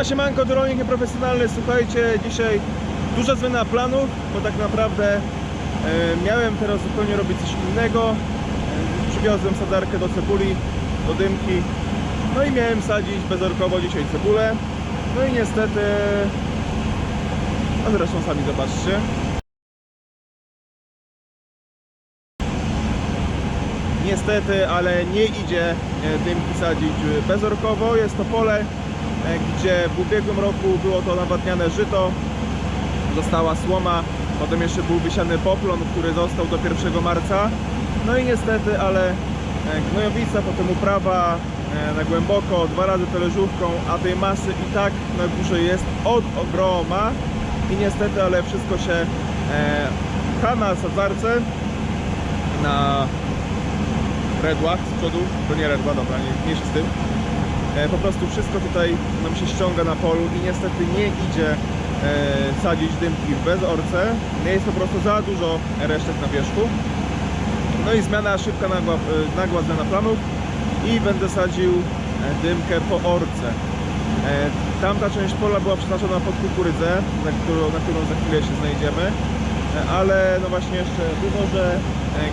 Siema, siemanko, to rolnik nieprofesjonalny. Słuchajcie, dzisiaj duża zmiana planów, bo tak naprawdę e, miałem teraz zupełnie robić coś innego. E, przywiozłem sadarkę do cebuli, do dymki. No i miałem sadzić bezorkowo dzisiaj cebulę. No i niestety... A zresztą sami zobaczcie. Niestety, ale nie idzie e, dymki sadzić e, bezorkowo. Jest to pole, gdzie w ubiegłym roku było to nawadniane żyto, została słoma, potem jeszcze był wysiany poplon, który został do 1 marca. No i niestety, ale e, gnojowica, potem uprawa e, na głęboko, dwa razy talerzówką, a tej masy i tak na górze jest od ogroma. I niestety, ale wszystko się e, pcha na sadzarce, na redłach z przodu, to nie redła, dobra, nie, mniejszy z tym. E, po prostu wszystko tutaj nam się ściąga na polu i niestety nie idzie e, sadzić dymki w bezorce. Jest po prostu za dużo resztek na wierzchu. No i zmiana szybka, nagła, e, nagła zmiana planów i będę sadził dymkę po orce. Tamta część pola była przeznaczona pod kukurydzę, na którą, na którą za chwilę się znajdziemy. Ale no właśnie jeszcze wywożę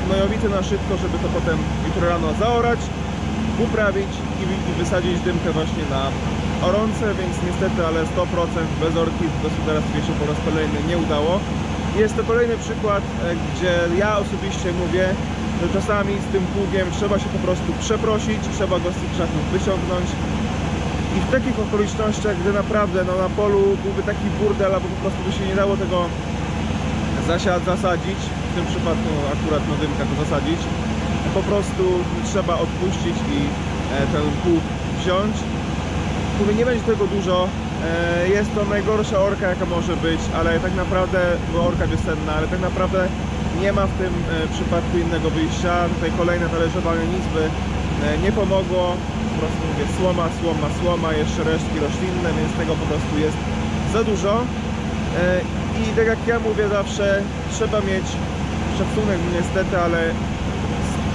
gnojowice na szybko, żeby to potem jutro rano zaorać, uprawić i, wysadzić dymkę właśnie na orące, więc niestety, ale 100% bez orki w gospodarstwie się po raz kolejny nie udało. Jest to kolejny przykład, e, gdzie ja osobiście mówię, że czasami z tym pługiem trzeba się po prostu przeprosić, trzeba go z tych krzaków wyciągnąć, i w takich okolicznościach, gdy naprawdę no, na polu byłby taki burdel, albo po prostu by się nie dało tego zasiad, zasadzić, w tym przypadku akurat na dymka to zasadzić, po prostu trzeba odpuścić i ten pług wziąć. Mówię, nie będzie tego dużo, e, jest to najgorsza orka jaka może być, ale tak naprawdę, bo orka wiosenna, ale tak naprawdę nie ma w tym e, przypadku innego wyjścia. Tutaj kolejne talerzowanie nic by e, nie pomogło. Po prostu mówię, słoma, słoma, słoma, jeszcze resztki roślinne, więc tego po prostu jest za dużo. E, I tak jak ja mówię zawsze, trzeba mieć szacunek niestety, ale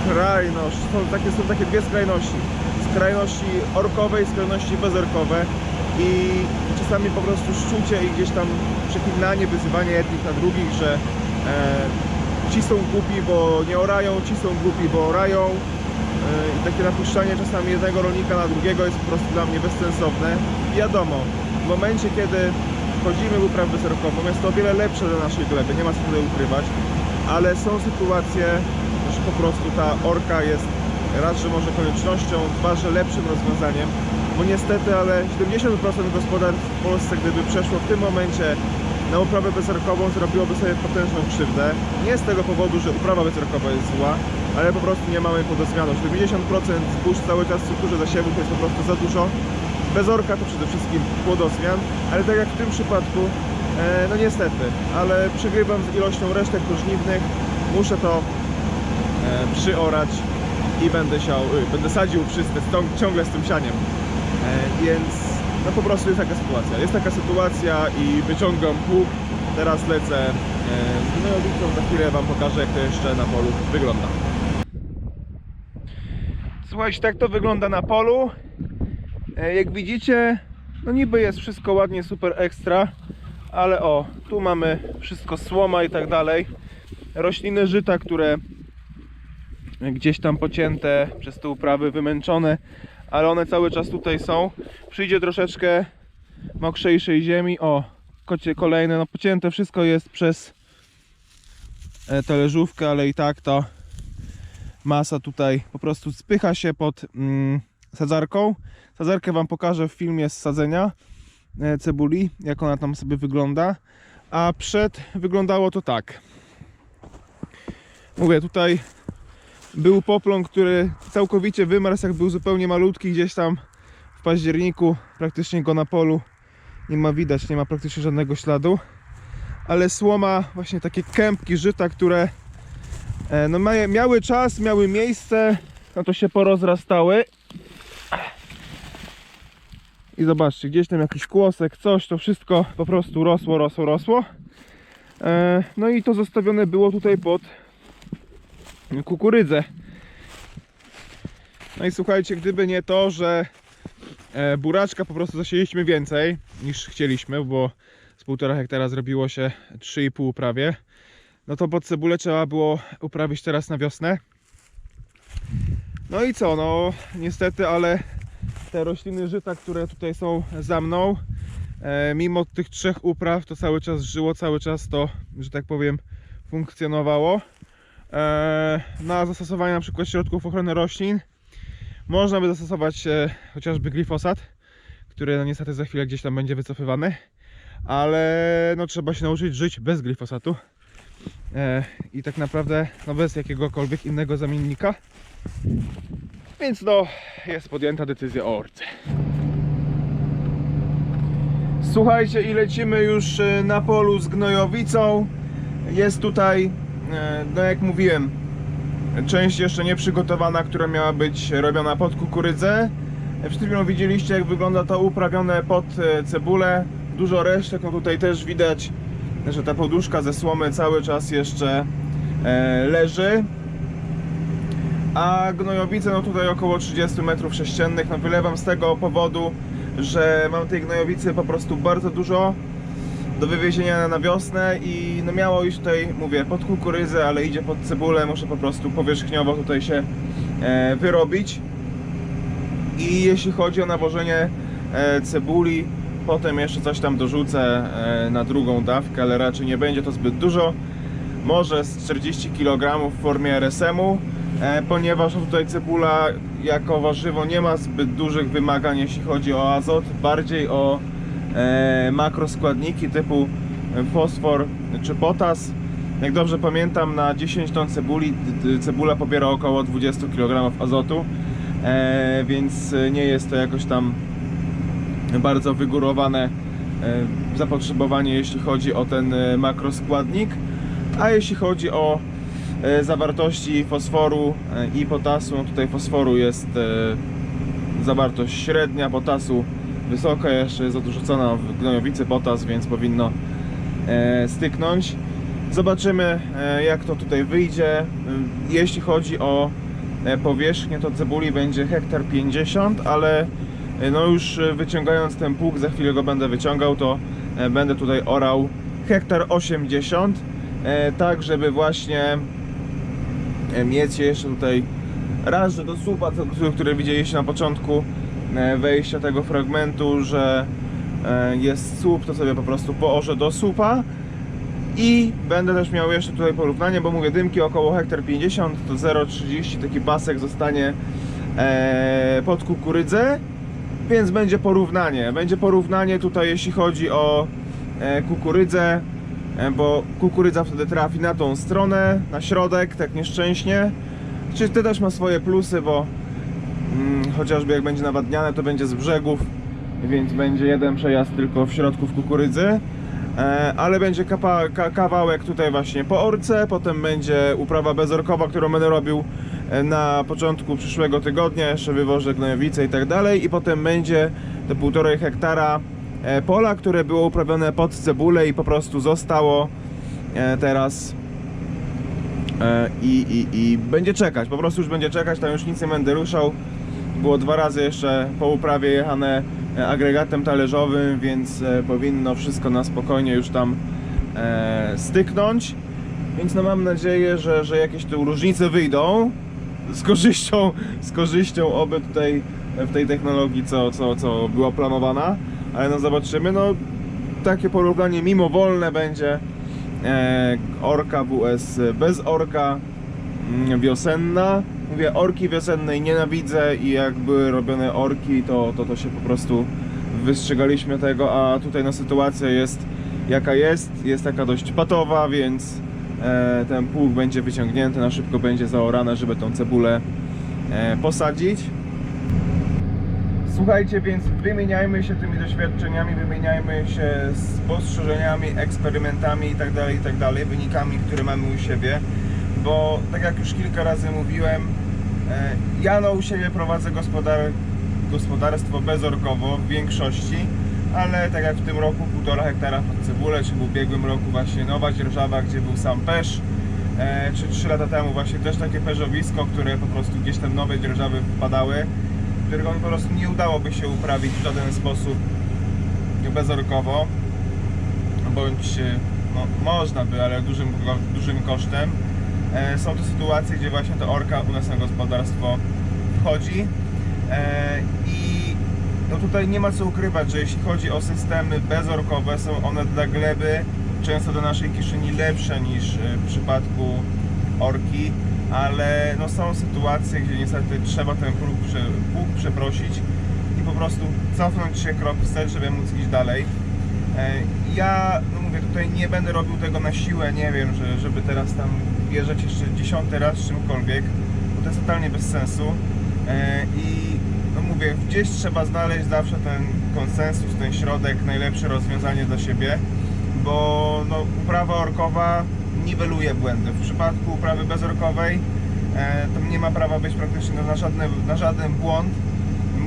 skrajność, są takie, są takie dwie skrajności. Skrajności orkowe i skrajności bezorkowe i czasami po prostu szczucie i gdzieś tam przeklinanie, wyzywanie jednych na drugich, że e, ci są głupi, bo nie orają, ci są głupi, bo orają. E, I takie napuszczanie czasami jednego rolnika na drugiego jest po prostu dla mnie bezsensowne. Wiadomo, w momencie kiedy wchodzimy w uprawę bezorkową jest to o wiele lepsze dla naszej gleby, nie ma co tutaj ukrywać, ale są sytuacje, że po prostu ta orka jest raz, że może koniecznością, dwa, że lepszym rozwiązaniem, bo niestety, ale 70% gospodarstw w Polsce, gdyby przeszło w tym momencie na uprawę bezorkową, zrobiłoby sobie potężną krzywdę. Nie z tego powodu, że uprawa bezorkowa jest zła, ale po prostu nie mamy podozmianu. 70% zbóż cały czas w strukturze zasiewu to jest po prostu za dużo. Bezorka to przede wszystkim płodozmian, ale tak jak w tym przypadku, e, no niestety, ale przegrywam z ilością resztek pożniwnych, muszę to e, przyorać i będę siał, y, będę sadził wszyscy stą- ciągle z tym sianiem. E, więc no po prostu jest taka sytuacja. Jest taka sytuacja i wyciągam pług. Teraz lecę e, z gnojowicą, za chwilę wam pokażę jak to jeszcze na polu wygląda. Słuchajcie, tak to wygląda na polu. E, Jak widzicie, no niby jest wszystko ładnie, super ekstra, ale o, tu mamy wszystko słoma i tak dalej. Rośliny żyta, które gdzieś tam pocięte przez te uprawy, wymęczone, ale one cały czas tutaj są. Przyjdzie troszeczkę mokrzejszej ziemi. O, kocie kolejne, no pocięte wszystko jest przez e, talerzówkę, ale i tak to masa tutaj po prostu spycha się pod mm, sadzarką. Sadzarkę Wam pokażę w filmie z sadzenia e, cebuli, jak ona tam sobie wygląda. A przed wyglądało to tak. Mówię, tutaj był poplon, który całkowicie wymarzł, jak był zupełnie malutki gdzieś tam w październiku. Praktycznie go na polu nie ma widać, nie ma praktycznie żadnego śladu. Ale słoma, właśnie takie kępki żyta, które e, no, mia- miały czas, miały miejsce, no to się porozrastały. I zobaczcie, gdzieś tam jakiś kłosek, coś, to wszystko po prostu rosło, rosło, rosło. E, no i to zostawione było tutaj pod kukurydzę. No i słuchajcie, gdyby nie to, że e, buraczka po prostu zasieliśmy więcej niż chcieliśmy, bo z 1,5 hektara zrobiło się 3,5 prawie. No to pod cebulę trzeba było uprawić teraz na wiosnę. No i co, no niestety, ale te rośliny żyta, które tutaj są za mną, e, mimo tych trzech upraw, to cały czas żyło, cały czas to, że tak powiem, funkcjonowało. E, na zastosowanie na przykład środków ochrony roślin można by zastosować e, chociażby glifosat, który no, niestety za chwilę gdzieś tam będzie wycofywany, ale no, trzeba się nauczyć żyć bez glifosatu e, i tak naprawdę no, bez jakiegokolwiek innego zamiennika. Więc no, jest podjęta decyzja o orce. Słuchajcie, i lecimy już na polu z gnojowicą. Jest tutaj, no jak mówiłem, część jeszcze nieprzygotowana, która miała być robiona pod kukurydzę. Przed chwilą widzieliście, jak wygląda to uprawione pod e, cebulę. Dużo resztek, no tutaj też widać, że ta poduszka ze słomy cały czas jeszcze e, leży. A gnojowice, no tutaj około 30 metrów sześciennych, no wylewam z tego powodu, że mam tej gnojowicy po prostu bardzo dużo do wywiezienia na wiosnę i no miało iść tutaj, mówię, pod kukurydzę, ale idzie pod cebulę, muszę po prostu powierzchniowo tutaj się e, wyrobić. I jeśli chodzi o nawożenie e, cebuli, potem jeszcze coś tam dorzucę e, na drugą dawkę, ale raczej nie będzie to zbyt dużo. Może z 40 kg w formie RSM-u, e, ponieważ tutaj cebula jako warzywo nie ma zbyt dużych wymagań, jeśli chodzi o azot, bardziej o makroskładniki typu fosfor czy potas. Jak dobrze pamiętam, na 10 ton cebuli cebula pobiera około 20 kg azotu, e, więc nie jest to jakoś tam bardzo wygórowane e, zapotrzebowanie, jeśli chodzi o ten e, makroskładnik. A jeśli chodzi o e, zawartości fosforu e, i potasu, no tutaj fosforu jest e, zawartość średnia, potasu wysoka, jeszcze jest odrzucona w gnojowicy potas, więc powinno e, styknąć. Zobaczymy e, jak to tutaj wyjdzie. E, Jeśli chodzi o powierzchnię, to cebuli będzie hektar 50, ale no już wyciągając ten pług, za chwilę go będę wyciągał, to będę tutaj orał hektar 80, e, tak żeby właśnie mieć jeszcze tutaj raz, że do słupa, które widzieliście na początku wejścia tego fragmentu, że e, jest słup, to sobie po prostu poorzę do słupa i będę też miał jeszcze tutaj porównanie, bo mówię dymki około hektar 50 to 0,30 taki pasek zostanie e, pod kukurydzę więc będzie porównanie. Będzie porównanie tutaj jeśli chodzi o e, kukurydzę e, bo kukurydza wtedy trafi na tą stronę na środek tak nieszczęśnie. Czy to też ma swoje plusy, bo chociażby jak będzie nawadniane to będzie z brzegów więc będzie jeden przejazd tylko w środku w kukurydzy. E, ale będzie kawałek tutaj właśnie po orce, potem będzie uprawa bezorkowa, którą będę robił e, na początku przyszłego tygodnia, jeszcze wywożę gnojowice i tak dalej. I potem będzie te półtorej hektara e, pola, które było uprawione pod cebulę i po prostu zostało teraz i, i, i będzie czekać, po prostu już będzie czekać, tam już nic nie będę ruszał było dwa razy jeszcze po uprawie jechane e, agregatem talerzowym, więc e, powinno wszystko na spokojnie już tam e, styknąć. Więc no mam nadzieję, że, że jakieś tu różnice wyjdą z korzyścią, z korzyścią oby tutaj w tej technologii, co, co, co była planowana. Ale no zobaczymy, no takie porównanie mimowolne będzie orka WS bez orka mm, wiosenna. Mówię, orki wiosennej nienawidzę i jak były robione orki, to, to, to się po prostu wystrzegaliśmy tego, a tutaj no sytuacja jest jaka jest, jest taka dość patowa, więc e, ten pług będzie wyciągnięty, na szybko będzie zaorane, żeby tą cebulę e, posadzić. Słuchajcie, więc wymieniajmy się tymi doświadczeniami, wymieniajmy się spostrzeżeniami, eksperymentami itd., itd., wynikami, które mamy u siebie, bo tak jak już kilka razy mówiłem, ja no u siebie prowadzę gospodar gospodarstwo bezorkowo w większości, ale tak jak w tym roku 1,5 hektara pod cebulę, czy w ubiegłym roku właśnie Nowa Dzierżawa, gdzie był sam pesz, e, czy 3 lata temu właśnie też takie perzowisko, które po prostu gdzieś tam nowe dzierżawy wpadały. którego po prostu nie udałoby się uprawić w żaden sposób bezorkowo, bądź e, no, można by, ale dużym, dużym kosztem. E, Są to sytuacje, gdzie właśnie ta orka u nas na gospodarstwo wchodzi E, i no tutaj nie ma co ukrywać, że jeśli chodzi o systemy bezorkowe, są one dla gleby często do naszej kieszeni lepsze niż e, w przypadku orki, ale no są sytuacje, gdzie niestety trzeba ten próg, pług przeprosić i po prostu cofnąć się krok wstecz, żeby móc iść dalej. Ja, no mówię, tutaj nie będę robił tego na siłę, nie wiem, że, żeby teraz tam wjeżdżać jeszcze dziesiąty raz czymkolwiek, bo to jest totalnie bez sensu. E, I no mówię, gdzieś trzeba znaleźć zawsze ten konsensus, ten środek, najlepsze rozwiązanie dla siebie, bo no, uprawa orkowa niweluje błędy. W przypadku uprawy bezorkowej e, to nie ma prawa być praktycznie na żadny, na żaden błąd.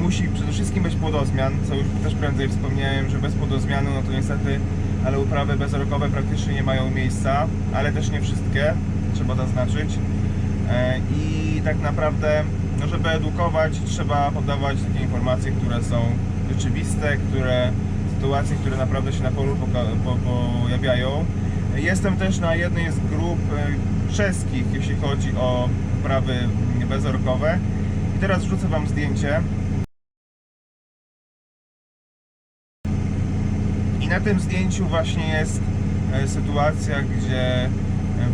Musi przede wszystkim być płodozmian, co już też prędzej wspomniałem, że bez płodozmianu, no to niestety, ale uprawy bezorkowe praktycznie nie mają miejsca, ale też nie wszystkie, trzeba zaznaczyć. E, I tak naprawdę, no żeby edukować, trzeba podawać takie informacje, które są rzeczywiste, które sytuacje, które naprawdę się na polu pojawiają. Jestem też na jednej z grup e, czeskich, jeśli chodzi o uprawy bezorkowe. I teraz wrzucę Wam zdjęcie. I na tym zdjęciu właśnie jest e, sytuacja, gdzie e,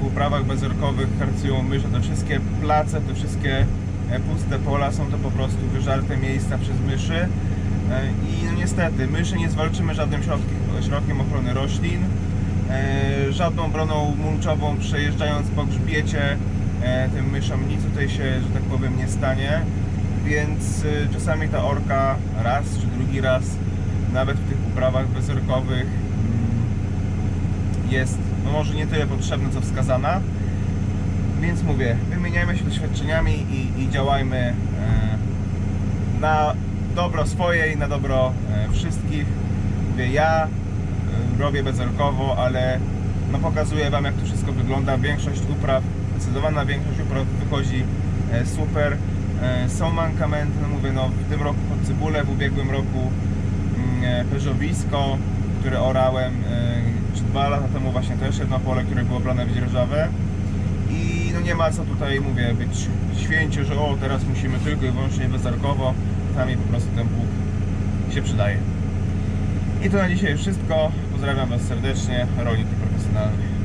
w uprawach bezorkowych harcują myszy. Te wszystkie place, te wszystkie e, puste pola są to po prostu wyżarte miejsca przez myszy. E, I no niestety, myszy nie zwalczymy żadnym środkiem, środkiem ochrony roślin, e, żadną broną mulczową przejeżdżając po grzbiecie e, tym myszom nic tutaj się, że tak powiem, nie stanie. Więc e, czasami ta orka raz czy drugi raz nawet w tych uprawach bezorkowych mm, jest no może nie tyle potrzebna, co wskazana. Więc mówię, wymieniajmy się doświadczeniami i, i działajmy e, na dobro swoje i na dobro e, wszystkich. Mówię, ja e, robię bezorkowo, ale no pokazuję Wam jak to wszystko wygląda. Większość upraw, zdecydowana większość upraw wychodzi super. Są mankamenty, no mówię, no w tym roku pod cebulę, w ubiegłym roku mm, perzowisko, które orałem czy dwa lata temu właśnie też jedno pole, które było brane w dzierżawę i no nie ma co tutaj, mówię, być święcie, że o teraz musimy tylko i wyłącznie bezarkowo, czasami po prostu ten pług się przydaje. I to na dzisiaj wszystko. Pozdrawiam Was serdecznie, rolnik profesjonalny.